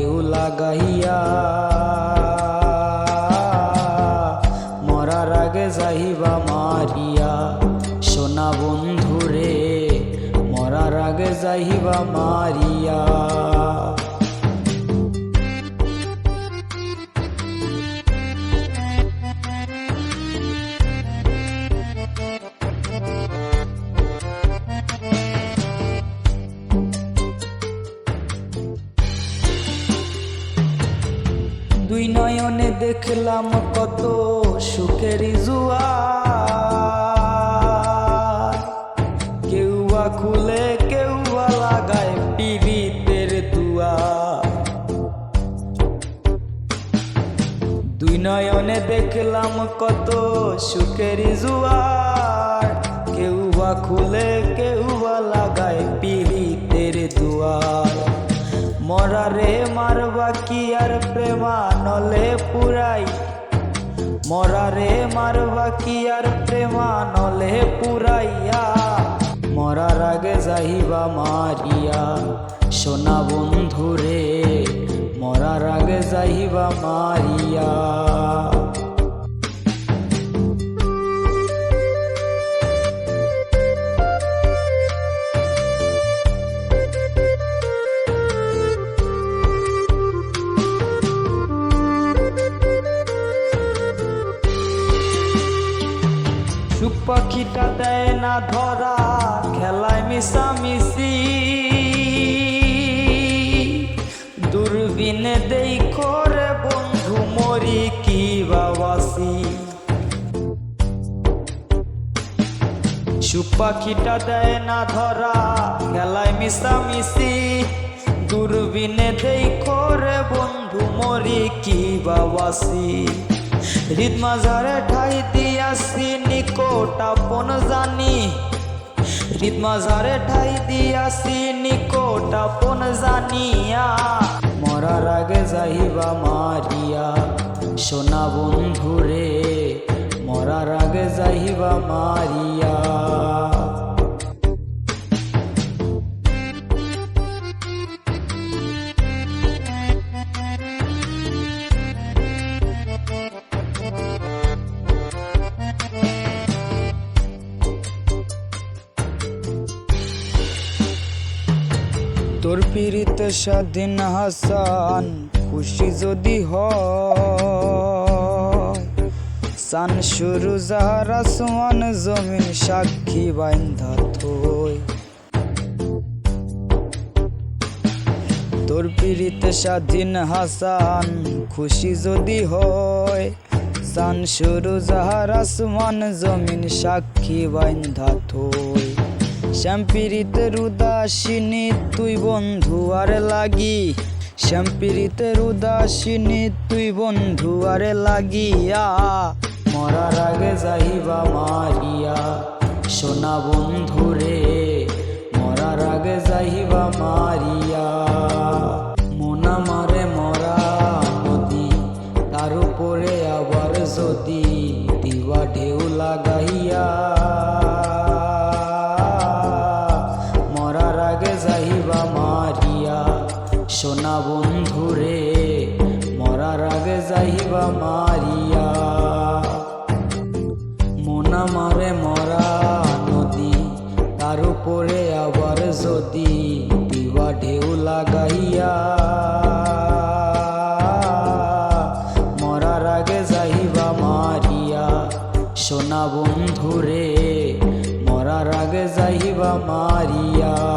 ঢেউ লাগাইয়া মরার আগে যাহিবা মারিয়া সোনা বন্ধুরে মরার আগে যাহিবা মারিয়া দুই নয়নে দেখলাম কত সুখের জুয়া কেউ বা খুলে, কেউ বা লাগায় পিড়িতের দুয়া দুই নয়নে দেখলাম কত সুখের জুয়ার। কেউ বা খুলে, কেউ বা লাগায় পিড়িতের দুয়ার। মরারে মারবা কি আর প্রেমা? নলে পুরাই। মরারে মারবা কি আর প্রেমা? নলে পুরাইয়া। মরার আগে যাইবা মারিয়া। সোনা বন্ধুরে, মরার আগে যাইবা মারিয়া। পাখিটা দেয় না ধরা, খেলায় মিশামিশি। দূরবীনে দেই করে বন্ধু, মরি কি বাবাসি সুখ পাখিটা দেয় না ধরা, খেলায় মিশামিশি। দূরবীনে দেই করে বন্ধু, মরি কি বাবাসি হৃদ মাঝারে ঠাই দিয়াছি নিকট আপন জানি। হৃদ মাঝারে ঠাই দিয়াছি নিকট আপন জানিয়া মরার আগে যাইবা মারিয়া। সোনা বন্ধুরে, মরার আগে যাইবা মারিয়া। তোর পীড়িত স্বাধীন হাসান খুশি যদি সান শুরু যাহার আসমান জমিন সাক্ষী বাইন্ধা থই। তোর পীড়িত স্বাধীন হাসান খুশি যদি হয়। সান শুরু যাহার আসমান জমিন সাক্ষী বাইন্ধা থই। শ্যাম্পিরিতের উদাসিনী তুই বন্ধু আর লাগি। শ্যাম্পিরিতের উদাসিনী তুই বন্ধু আর লাগিয়া। মরার আগে যাইবা মারিয়া। সোনা বন্ধু রে, মরার আগে যাইবা মারিয়া। মারিয়া। মোনা মারে মরা নদী, তার উপরে আবার যদি দিবা ঢেউ লাগাইয়া। মরার আগে যাইবা মারিয়া, সোনা বন্ধুরে, মরার আগে যাইবা মারিয়া।